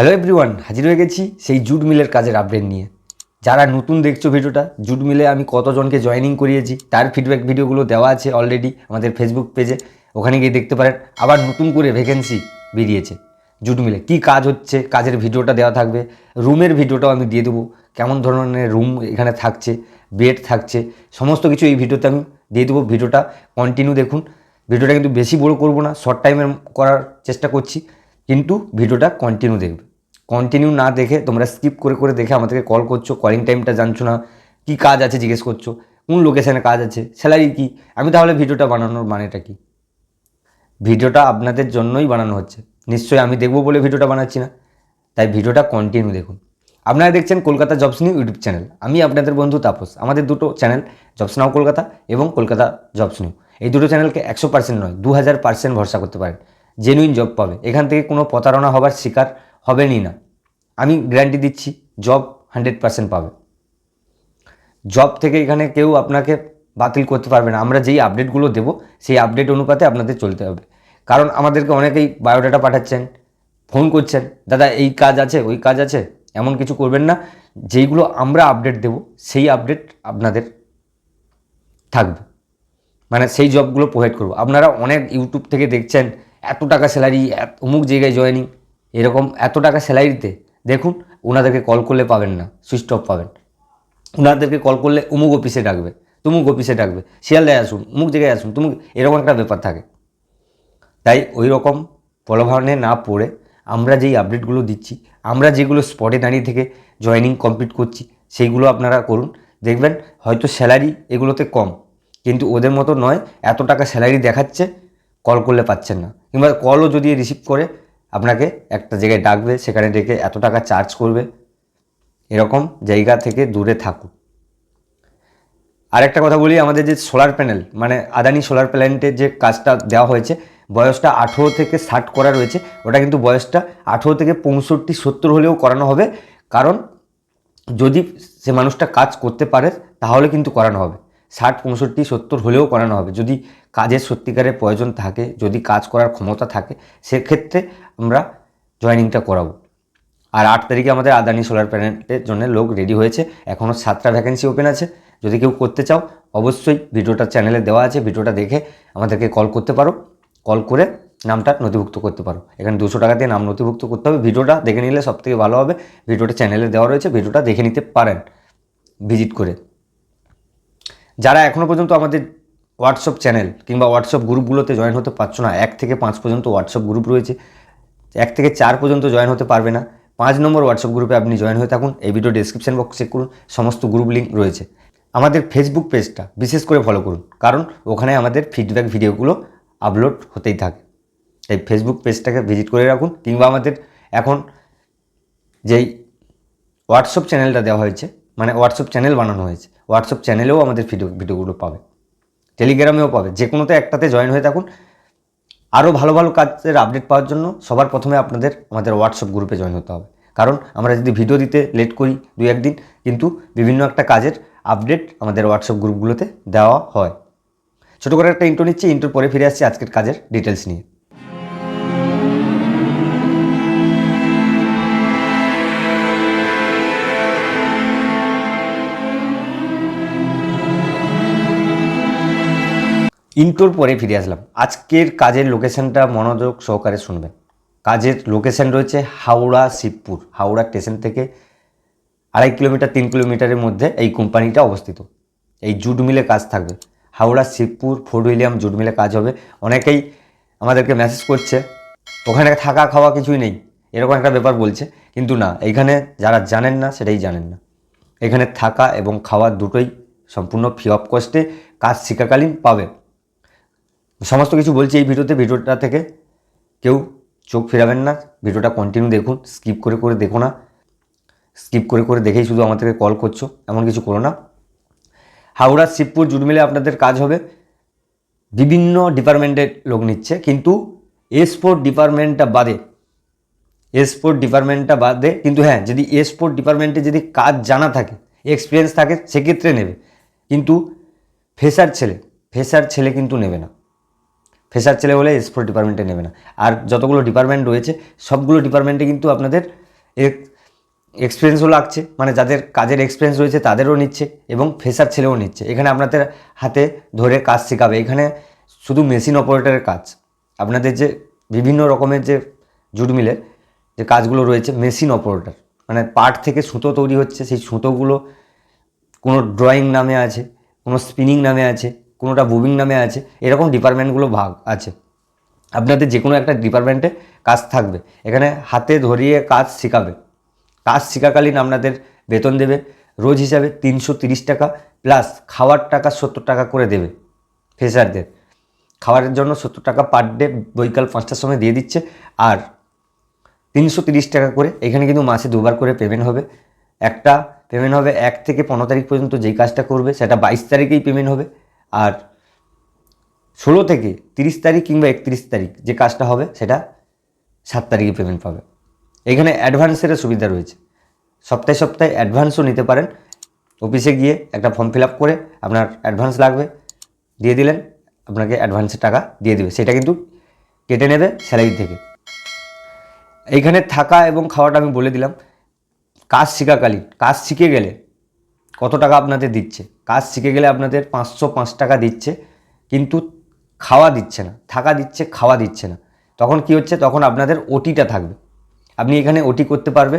Hello everyone হাজির হয়ে গেছি সেই জুট মিলের কাজের আপডেট নিয়ে। যারা নতুন দেখছ ভিডিওটা জুট মিলে আমি কতজনকে জয়েনিং করিয়েছি, তার ফিডব্যাক ভিডিওগুলো দেওয়া আছে অলরেডি আমাদের ফেসবুক পেজে ওখানে গিয়ে দেখতে পারেন, আবার নতুন করে ভ্যাকেন্সি বেরিয়েছে জুট মিলে কী কাজ হচ্ছে, কাজের ভিডিওটা দেওয়া থাকবে, রুমের ভিডিওটাও আমি দিয়ে দেবো, কেমন ধরনের রুম এখানে থাকছে বেড থাকছে, সমস্ত কিছু এই ভিডিওতে আমি দিয়ে দেবো। ভিডিওটা কন্টিনিউ দেখুন। ভিডিওটা কিন্তু বেশি বড় করব না শর্ট টাইমের করার চেষ্টা করছি, কিন্তু ভিডিওটা কন্টিনিউ দেখবে। কন্টিনিউ না দেখে, তোমরা স্কিপ করে করে দেখে আমাদেরকে কল করছ কলিং টাইমটা জানছো না, কী কাজ আছে জিজ্ঞেস করছ, কোন লোকেশানে কাজ আছে স্যালারি কী? আমি তাহলে ভিডিওটা বানানোর মানেটা কী? ভিডিওটা আপনাদের জন্যই বানানো হচ্ছে। নিশ্চয়ই আমি দেখব বলে ভিডিওটা বানাচ্ছি না। তাই ভিডিওটা কন্টিনিউ দেখুন। আপনারা দেখছেন Kolkata jobs new YouTube channel. আমি আপনাদের বন্ধু তাপস। আমাদের দুটো চ্যানেল জবস নাও কলকাতা এবং কলকাতা জবস নিউ এই দুটো চ্যানেলকে একশো পার্সেন্ট নয় দু হাজার পার্সেন্ট ভরসা করতে পারেন। জেনুইন জব পাবে। এখান থেকে কোনো প্রতারণা হবার শিকার হবেনই না। আমি গ্যারান্টি দিচ্ছি জব হান্ড্রেড পার্সেন্ট পাবে। জব থেকে এখানে কেউ আপনাকে বাতিল করতে পারবে না। আমরা যেই আপডেটগুলো দেবো, সেই আপডেট অনুপাতে আপনাদের চলতে হবে। কারণ আমাদেরকে অনেকেই বায়োডাটা পাঠাচ্ছেন ফোন করছেন, দাদা, এই কাজ আছে, ওই কাজ আছে, এমন কিছু করবেন না। যেইগুলো আমরা আপডেট দেব, সেই আপডেট আপনাদের থাকবে। মানে সেই জবগুলো প্রোভাইড করব। আপনারা অনেক ইউটিউব থেকে দেখছেন, এত টাকা স্যালারি অমুক জায়গায় জয়েনিং এরকম এত টাকা স্যালারিতে দেখুন ওনাদেরকে কল করলে পাবেন না সুইচ অফ পাবেন। ওনাদেরকে কল করলে অমুক অফিসে ডাকবে, তুমুক অফিসে ডাকবে। শিয়ালদায় আসুন অমুক জায়গায় আসুন, তুমুক, এরকম একটা ব্যাপার থাকে। তাই ওই রকম প্রলোভনে না পড়ে আমরা যেই আপডেটগুলো দিচ্ছি, আমরা যেগুলো স্পটে দাঁড়িয়ে থেকে জয়েনিং কমপ্লিট করছি, সেইগুলো আপনারা করুন। দেখবেন, হয়তো স্যালারি এগুলোতে কম, কিন্তু ওদের মতো নয়, এত টাকা স্যালারি দেখাচ্ছে কল করলে পাচ্ছেন না। কিংবা কলও যদি রিসিভ করে আপনাকে একটা জায়গায় ডাকবে, সেখানে ডেকে এত টাকা চার্জ করবে। এরকম জায়গা থেকে দূরে থাকুন। আর একটা কথা বলি, আমাদের যে সোলার প্যানেল মানে আদানি সোলার প্ল্যান্টের যে কাজটা দেওয়া হয়েছে, বয়সটা আঠেরো থেকে ষাট করা রয়েছে। ওটা কিন্তু বয়সটা আঠেরো থেকে পঁয়ষট্টি, সত্তর হলেও করানো হবে। কারণ যদি সে মানুষটা কাজ করতে পারে, তাহলে কিন্তু করানো হবে। ষাট, পঁয়ষট্টি, সত্তর হলেও করানো হবে। যদি কাজের সত্যিকারের প্রয়োজন থাকে, যদি কাজ করার ক্ষমতা থাকে, সেক্ষেত্রে আমরা জয়েনিংটা করাবো। আর আট তারিখে আমাদের আদানি সোলার প্যানেলের জন্য লোক রেডি হয়েছে। এখনও সাতটা ভ্যাকেন্সি ওপেন আছে। যদি কেউ করতে চাও, অবশ্যই ভিডিওটা চ্যানেলে দেওয়া আছে। ভিডিওটা দেখে আমাদেরকে কল করতে পারো। কল করে নামটা নথিভুক্ত করতে পারো। এখানে দুশো টাকা দিয়ে নাম নথিভুক্ত করতে হবে। ভিডিওটা দেখে নিলে সবথেকে ভালো হবে। ভিডিওটা চ্যানেলে দেওয়া রয়েছে। ভিডিওটা দেখে নিতে পারেন। ভিজিট করে। যারা এখনও পর্যন্ত আমাদের হোয়াটসঅ্যাপ চ্যানেল কিংবা হোয়াটসঅ্যাপ গ্রুপগুলোতে জয়েন হতে পারছ না, এক থেকে পাঁচ পর্যন্ত হোয়াটসঅ্যাপ গ্রুপ রয়েছে, এক থেকে চার পর্যন্ত জয়েন হতে পারবে না, পাঁচ নম্বর হোয়াটসঅ্যাপ গ্রুপে আপনি জয়েন হয়ে থাকুন, এই ভিডিও ডিসক্রিপশন বক্স চেক করুন, সমস্ত গ্রুপ লিঙ্ক রয়েছে। আমাদের ফেসবুক পেজটা বিশেষ করে ফলো করুন, কারণ ওখানে আমাদের ফিডব্যাক ভিডিওগুলো আপলোড হতেই থাকে। এই ফেসবুক পেজটাকে ভিজিট করে রাখুন, কিংবা আমাদের এখন যেই হোয়াটসঅ্যাপ চ্যানেলটা দেওয়া হয়েছে মানে হোয়াটসঅ্যাপ চ্যানেল বানানো হয়েছে। হোয়াটসঅ্যাপ চ্যানেলেও আমাদের ভিডিও ভিডিওগুলো পাবে। টেলিগ্রামেও পাবে। যে কোনোতে একটাতে জয়েন হয়ে থাকুন। আরও ভালো ভালো কাজের আপডেট পাওয়ার জন্য সবার প্রথমে আপনাদের আমাদের হোয়াটসঅ্যাপ গ্রুপে জয়েন হতে হবে। কারণ আমরা যদি ভিডিও দিতে লেট করি দুই, একদিন, কিন্তু বিভিন্ন একটা কাজের আপডেট আমাদের হোয়াটসঅ্যাপ গ্রুপগুলোতে দেওয়া হয়। ছোটো করে একটা ইন্টো নিচ্ছি ইন্টোর পরে ফিরে আসছি আজকের কাজের ডিটেলস নিয়ে। ইন্টোর পরে ফিরে আসলাম। আজকের কাজের লোকেশনটা মনোযোগ সহকারে শুনবেন। কাজের লোকেশন রয়েছে হাওড়া শিবপুর। হাওড়া স্টেশন থেকে আড়াই কিলোমিটার, তিন কিলোমিটারের মধ্যে এই কোম্পানিটা অবস্থিত। এই জুট মিলে কাজ থাকবে। Howrah Shibpur, Fort William jute মিলে কাজ হবে। অনেকেই আমাদেরকে মেসেজ করছে। ওখানে থাকা খাওয়া কিছুই নেই। এরকম একটা ব্যাপার বলছে। কিন্তু না, এইখানে যারা জানেন না, সেটাই জানেন না। এখানে থাকা এবং খাওয়া দুটোই সম্পূর্ণ ফ্রি অফ কস্টে কাজ শিক্ষাকালীন পাবে। সমস্ত কিছু বলছি এই ভিডিওতে, ভিডিওটা থেকে কেউ চোখ ফেরাবেন না, ভিডিওটা কন্টিনিউ দেখুন স্কিপ করে করে দেখো না স্কিপ করে করে দেখেই শুধু আমাদেরকে কল করছ, এমন কিছু করো না। হাওড়া, শিবপুর জুট মিলে আপনাদের কাজ হবে। বিভিন্ন ডিপার্টমেন্টের লোক নিচ্ছে, কিন্তু এসপোর্ট ডিপার্টমেন্টটা বাদে এসপোর্ট ডিপার্টমেন্টটা বাদে, কিন্তু হ্যাঁ যদি এসপোর্ট ডিপার্টমেন্টে যদি কাজ জানা থাকে এক্সপিরিয়েন্স থাকে, সেক্ষেত্রে নেবে। কিন্তু ফেসার ছেলে ফেসার ছেলে কিন্তু নেবে না। ফেসার ছেলে হলে এসপোর্ট ডিপার্টমেন্টে নেবে না। আর যতগুলো ডিপার্টমেন্ট রয়েছে, সবগুলো ডিপার্টমেন্টে কিন্তু আপনাদের এক্সপিরিয়েন্সও লাগছে। মানে যাদের কাজের এক্সপিরিয়েন্স রয়েছে, তাদেরও নিচ্ছে এবং ফ্রেশার ছেলেও নিচ্ছে। এখানে আপনাদের হাতে ধরে কাজ শেখাবে। এখানে শুধু মেশিন অপারেটরের কাজ। আপনাদের যে বিভিন্ন রকমের যে জুট মিলের যে কাজগুলো রয়েছে মেশিন অপারেটর মানে পাট থেকে সুতো তৈরি হচ্ছে, সেই সুতোগুলো কোনো ড্রয়িং নামে আছে, কোনো স্পিনিং নামে আছে। কোনোটা বুবিং নামে আছে, এরকম ডিপার্টমেন্টগুলো ভাগ আছে। আপনাদের যে কোনো একটা ডিপার্টমেন্টে কাজ থাকবে, এখানে হাতে ধরিয়ে কাজ শেখাবে। কাজ শেখাকালীন আপনাদের বেতন দেবে, রোজ হিসাবে তিনশো টাকা, প্লাস খাওয়ার টাকা সত্তর টাকা করে দেবে ফ্রেশারদের। খাওয়ারের জন্য সত্তর টাকা পার ডে বৈকাল পাঁচটার সময় দিয়ে দিচ্ছে, আর তিনশো টাকা করে এখানে কিন্তু মাসে দুবার করে পেমেন্ট হবে। একটা পেমেন্ট হবে এক থেকে পনেরো তারিখ পর্যন্ত যেই কাজটা করবে, সেটা বাইশ তারিখেই পেমেন্ট হবে। আর ষোলো থেকে তিরিশ তারিখ কিংবা একত্রিশ তারিখ যে কাজটা হবে সেটা সাত তারিখে পেমেন্ট পাবে। এখানে অ্যাডভান্সের সুবিধা রয়েছে। সপ্তাহে সপ্তাহে অ্যাডভান্সও নিতে পারেন। অফিসে গিয়ে একটা ফর্ম ফিল আপ করে আপনার অ্যাডভান্স লাগবে, দিয়ে দিলেন, আপনাকে অ্যাডভান্সের টাকা দিয়ে দেবে। সেটা কিন্তু কেটে নেবে স্যালারি থেকে। এইখানে থাকা এবং খাওয়াটা আমি বলে দিলাম। কাজ শেখাকালীন, কাজ শিখে গেলে কত টাকা আপনাদের দিচ্ছে? কাজ শিখে গেলে আপনাদের পাঁচশো পাঁচ টাকা দিচ্ছে, কিন্তু খাওয়া দিচ্ছে না, থাকা দিচ্ছে, খাওয়া দিচ্ছে না। তখন কি হচ্ছে? তখন আপনাদের ওটিটা থাকবে। আপনি এখানে ওটি করতে পারবে,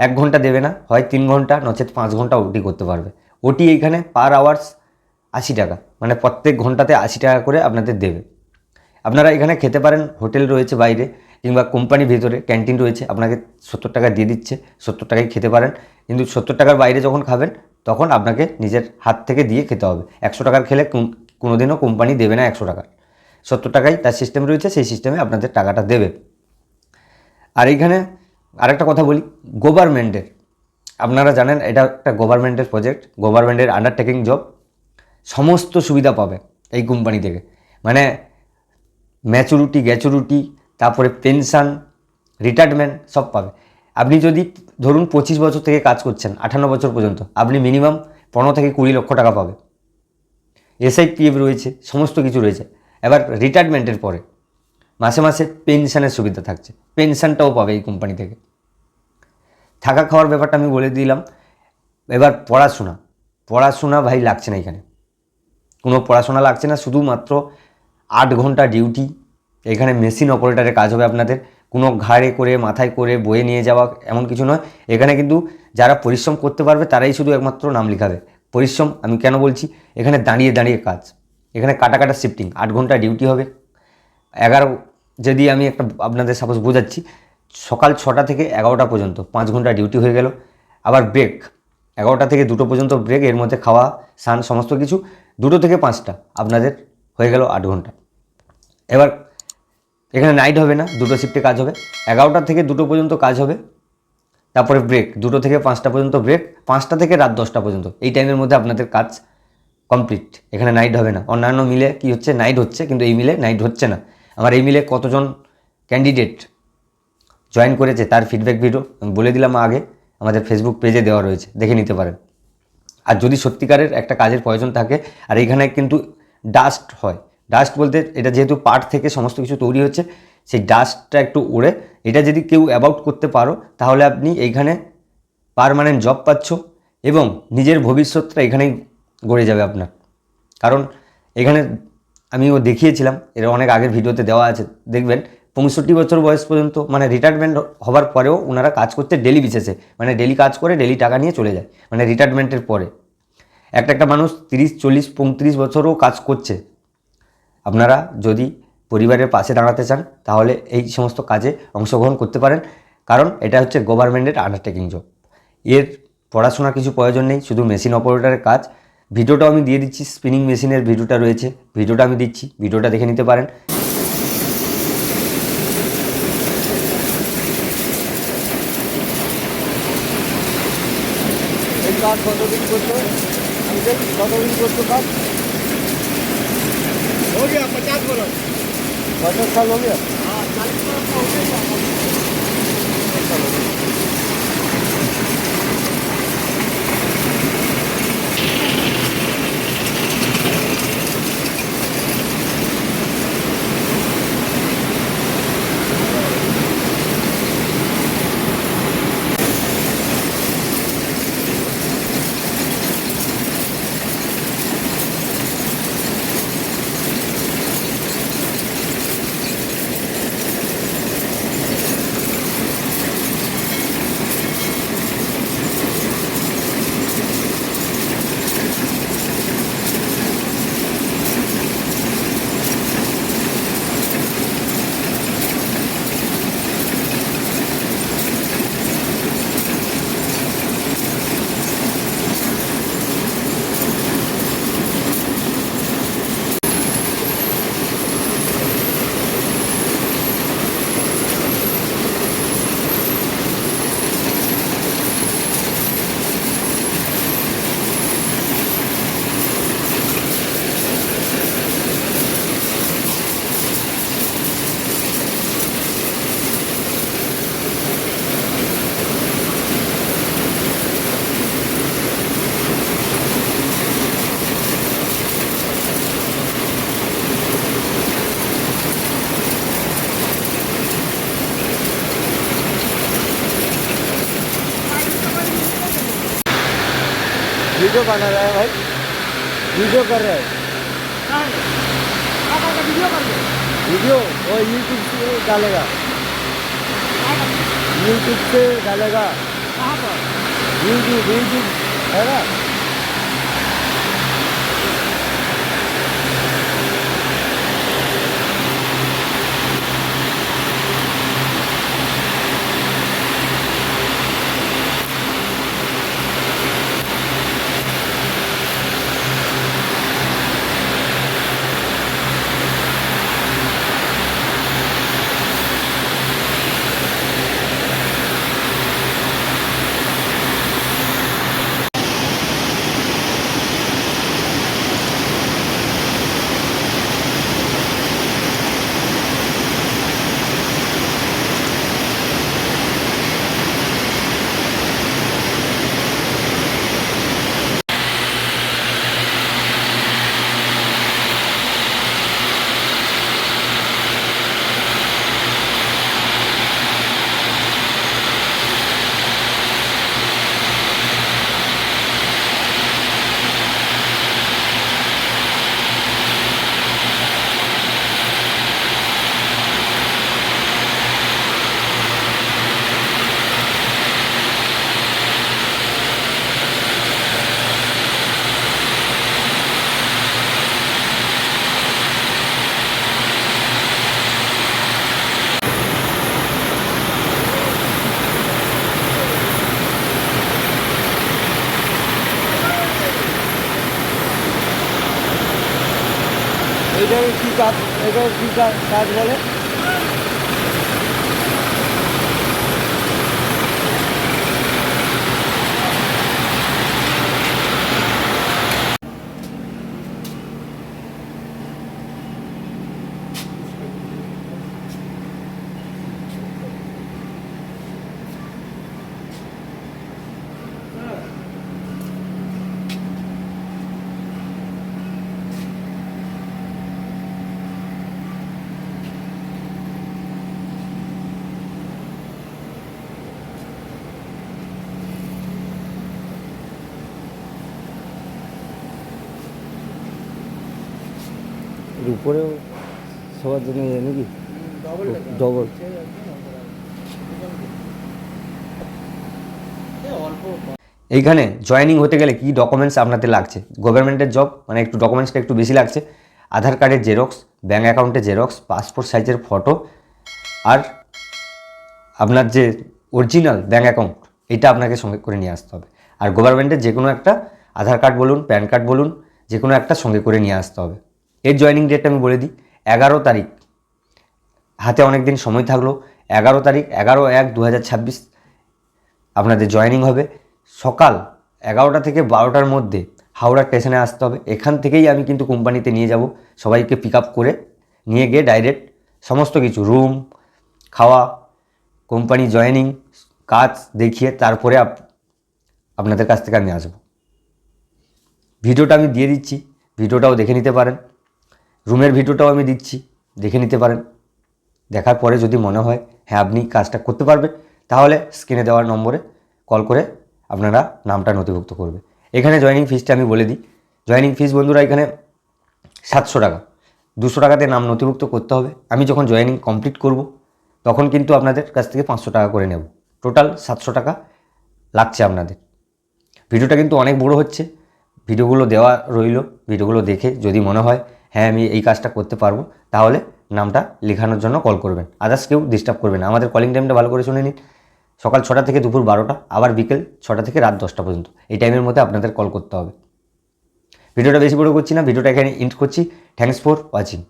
এক ঘণ্টা দেবে না, হয় তিন ঘণ্টা, নচেত পাঁচ ঘণ্টা ওটি করতে পারবে। ওটি এইখানে পার আওয়ার্স আশি টাকা মানে প্রত্যেক ঘন্টাতে আশি টাকা করে আপনাদের দেবে। আপনারা এখানে খেতে পারেন, হোটেল রয়েছে বাইরে, কিংবা কোম্পানির ভিতরে, ক্যান্টিন রয়েছে, আপনাকে সত্তর টাকা দিয়ে দিচ্ছে, সত্তর টাকায় খেতে পারেন। কিন্তু সত্তর টাকার বাইরে যখন খাবেন তখন আপনাকে নিজের হাত থেকে দিয়ে খেতে হবে। একশো টাকার খেলে কোন- কোনোদিনও কোম্পানি দেবে না একশো টাকা। সত্তর টাকায় তার সিস্টেম রয়েছে, সেই সিস্টেমে আপনাদের টাকাটা দেবে। আর এইখানে আরেকটা কথা বলি গভর্নমেন্টের আপনারা জানেন, এটা একটা গভর্নমেন্টের প্রজেক্ট গভর্নমেন্টের আন্ডারটেকিং জব সমস্ত সুবিধা পাবে এই কোম্পানি থেকে। মানে ম্যাচুরিটি গ্যাচুরিটি তারপরে পেনশন রিটায়ারমেন্ট সব পাবে। আপনি যদি ধরুন পঁচিশ বছর থেকে কাজ করছেন, আঠান্ন বছর পর্যন্ত, আপনি মিনিমাম পনেরো থেকে কুড়ি লক্ষ টাকা পাবে এসআইপিএফ রয়েছে, সমস্ত কিছু রয়েছে। এবার রিটায়ারমেন্টের পরে, মাসে মাসে পেনশনের সুবিধা থাকছে। পেনশনটাও পাবে এই কোম্পানি থেকে। থাকা খাওয়ার ব্যাপারটা আমি বলে দিলাম। এবার পড়াশোনা। পড়াশোনা ভাই লাগছে না এখানে। কোনো পড়াশোনা লাগছে না, শুধুমাত্র আট ঘণ্টা ডিউটি এখানে মেশিন অপারেটারের কাজ হবে আপনাদের। কোনো ঘাড়ে করে, মাথায় করে, বয়ে নিয়ে যাওয়া এমন কিছু নয়। এখানে কিন্তু যারা পরিশ্রম করতে পারবে, তারাই শুধু একমাত্র নাম লিখাবে। পরিশ্রম আমি কেন বলছি? এখানে দাঁড়িয়ে দাঁড়িয়ে কাজ। এখানে কাটা কাটা শিফটিং আট ঘণ্টা ডিউটি হবে। এগারো, যদি আমি একটা আপনাদের সাপোজ বোঝাচ্ছি, সকাল ছটা থেকে এগারোটা পর্যন্ত পাঁচ ঘণ্টা ডিউটি হয়ে গেল। আবার ব্রেক এগারোটা থেকে দুটো পর্যন্ত ব্রেক এর মধ্যে খাওয়া, স্নান, সমস্ত কিছু, দুটো থেকে পাঁচটা আপনাদের হয়ে গেল আট ঘণ্টা। এবার এখানে নাইট হবে না, দুটো শিফটে কাজ হবে। এগারোটা থেকে দুটো পর্যন্ত কাজ হবে, তারপরে ব্রেক দুটো থেকে পাঁচটা পর্যন্ত ব্রেক পাঁচটা থেকে রাত দশটা পর্যন্ত। এই টাইমের মধ্যে আপনাদের কাজ কমপ্লিট এখানে নাইট হবে না। অন্যান্য মিলে কি হচ্ছে? নাইট হচ্ছে, কিন্তু এই মিলে নাইট হচ্ছে না। আমার এই মিলে কতজন ক্যান্ডিডেট জয়েন করেছে তার ফিডব্যাক ভিডিও আমি বলে দিলাম আগে, আমাদের ফেসবুক পেজে দেওয়া রয়েছে, দেখে নিতে পারেন। আর যদি সত্যিকারের একটা কাজের প্রয়োজন থাকে, আর এইখানে কিন্তু ডাস্ট হয় ডাস্ট বলতে এটা যেহেতু পাট থেকে সমস্ত কিছু তৈরি হচ্ছে, সেই ডাস্টটা একটু উড়ে এটা যদি কেউ অ্যাবাউট করতে পারো, তাহলে আপনি এইখানে পারমানেন্ট জব পাচ্ছ এবং নিজের ভবিষ্যৎটা এখানেই গড়ে যাবে আপনার। কারণ এখানে আমিও দেখিয়েছিলাম, এর অনেক আগের ভিডিওতে দেওয়া আছে, দেখবেন পঁয়ষট্টি বছর বয়স পর্যন্ত মানে রিটায়ারমেন্ট হওয়ার পরেও ওনারা কাজ করতে ডেলি বিশেষে মানে ডেলি কাজ করে ডেলি টাকা নিয়ে চলে যায় মানে রিটায়ারমেন্টের পরে। একটা একটা মানুষ তিরিশ, চল্লিশ, পঁয়ত্রিশ বছরও কাজ করছে। আপনারা যদি পরিবারের পাশে দাঁড়াতে চান, তাহলে এই সমস্ত কাজে অংশগ্রহণ করতে পারেন। কারণ এটা হচ্ছে গভর্নমেন্টের আন্ডারটেকিং জব এর পড়াশোনার কিছু প্রয়োজন নেই, শুধু মেশিন অপারেটারের কাজ। ভিডিওটাও আমি দিয়ে দিচ্ছি স্পিনিং মেশিনের ভিডিওটা রয়েছে। ভিডিওটা আমি দিচ্ছি, ভিডিওটা দেখে নিতে পারেন। কতদিন করতো কতদিন করতো কাজ हो गया पचास बरस पचास साल हो गया? हाँ चालीस बरस का हो गया। वीडियो बना रहा है भाई। वीडियो कर रहा है। वीडियो कर लो वीडियो वो यूट्यूब से डालेगा। यूट्यूब से डालेगा। यूट्यूब यूट्यूब है ना? কাজ বলে এর উপরেও সবার জন্য ইয়ে নাকি? ডবল এইখানে জয়নিং হতে গেলে কি ডকুমেন্টস আপনাদের লাগছে? গভর্নমেন্টের জব মানে একটু ডকুমেন্টসটা একটু বেশি লাগছে। আধার কার্ডের জেরক্স ব্যাঙ্ক অ্যাকাউন্টের জেরক্স পাসপোর্ট সাইজের ফটো আর আপনার যে অরিজিনাল ব্যাঙ্ক অ্যাকাউন্ট এটা আপনাকে সঙ্গে করে নিয়ে আসতে হবে। আর গভর্নমেন্টের যে কোনো একটা আধার কার্ড বলুন প্যান কার্ড বলুন যে কোনো একটা সঙ্গে করে নিয়ে আসতে হবে। এর জয়েনিং ডেটটা আমি বলে দিই, এগারো তারিখ। হাতে অনেক দিন সময় থাকল, এগারো তারিখ, এগারো এক দু হাজার ছাব্বিশ আপনাদের জয়েনিং হবে। সকাল এগারোটা থেকে বারোটার মধ্যে হাওড়া স্টেশনে আসতে হবে। এখান থেকেই আমি কিন্তু কোম্পানিতে নিয়ে যাব, সবাইকে পিক আপ করে নিয়ে গিয়ে ডাইরেক্ট সমস্ত কিছু রুম খাওয়া কোম্পানি জয়েনিং কাজ দেখিয়ে তারপরে আপ- আপনাদের কাছ থেকে আমি আসব। ভিডিওটা আমি দিয়ে দিচ্ছি, ভিডিওটাও দেখে নিতে পারেন। রুমের ভিডিওটাও আমি দিচ্ছি, দেখে নিতে পারেন। দেখার পরে যদি মনে হয় হ্যাঁ আপনি কাজটা করতে পারবেন, তাহলে স্ক্রিনে দেওয়ার নম্বরে কল করে আপনারা নামটা নথিভুক্ত করবে। এখানে জয়েনিং ফিসটা আমি বলে দিই। জয়েনিং ফিস বন্ধুরা, এখানে সাতশো টাকা। দুশো টাকাতে নাম নথিভুক্ত করতে হবে। আমি যখন জয়েনিং কমপ্লিট করব, তখন কিন্তু আপনাদের কাছ থেকে পাঁচশো টাকা করে নেব। টোটাল সাতশো টাকা লাগছে আপনাদের। ভিডিওটা কিন্তু অনেক বড় হচ্ছে। ভিডিওগুলো দেওয়া রইল। ভিডিওগুলো দেখে যদি মনে হয় হ্যাঁ আমি এই কাজটা করতে পারব। তাহলে নামটা লেখানোর জন্য কল করবেন। আদার্স কেউ ডিস্টার্ব করবেন আমাদের কলিং টাইমটা ভালো করে শুনে নিন। সকাল ছটা থেকে দুপুর বারোটা, আবার বিকেল ছটা থেকে রাত দশটা পর্যন্ত। এই টাইমের মধ্যে আপনাদের কল করতে হবে। ভিডিওটা বেশি বড় করছি না ভিডিওটা এখানে ইন্ট করছি। Thanks for watching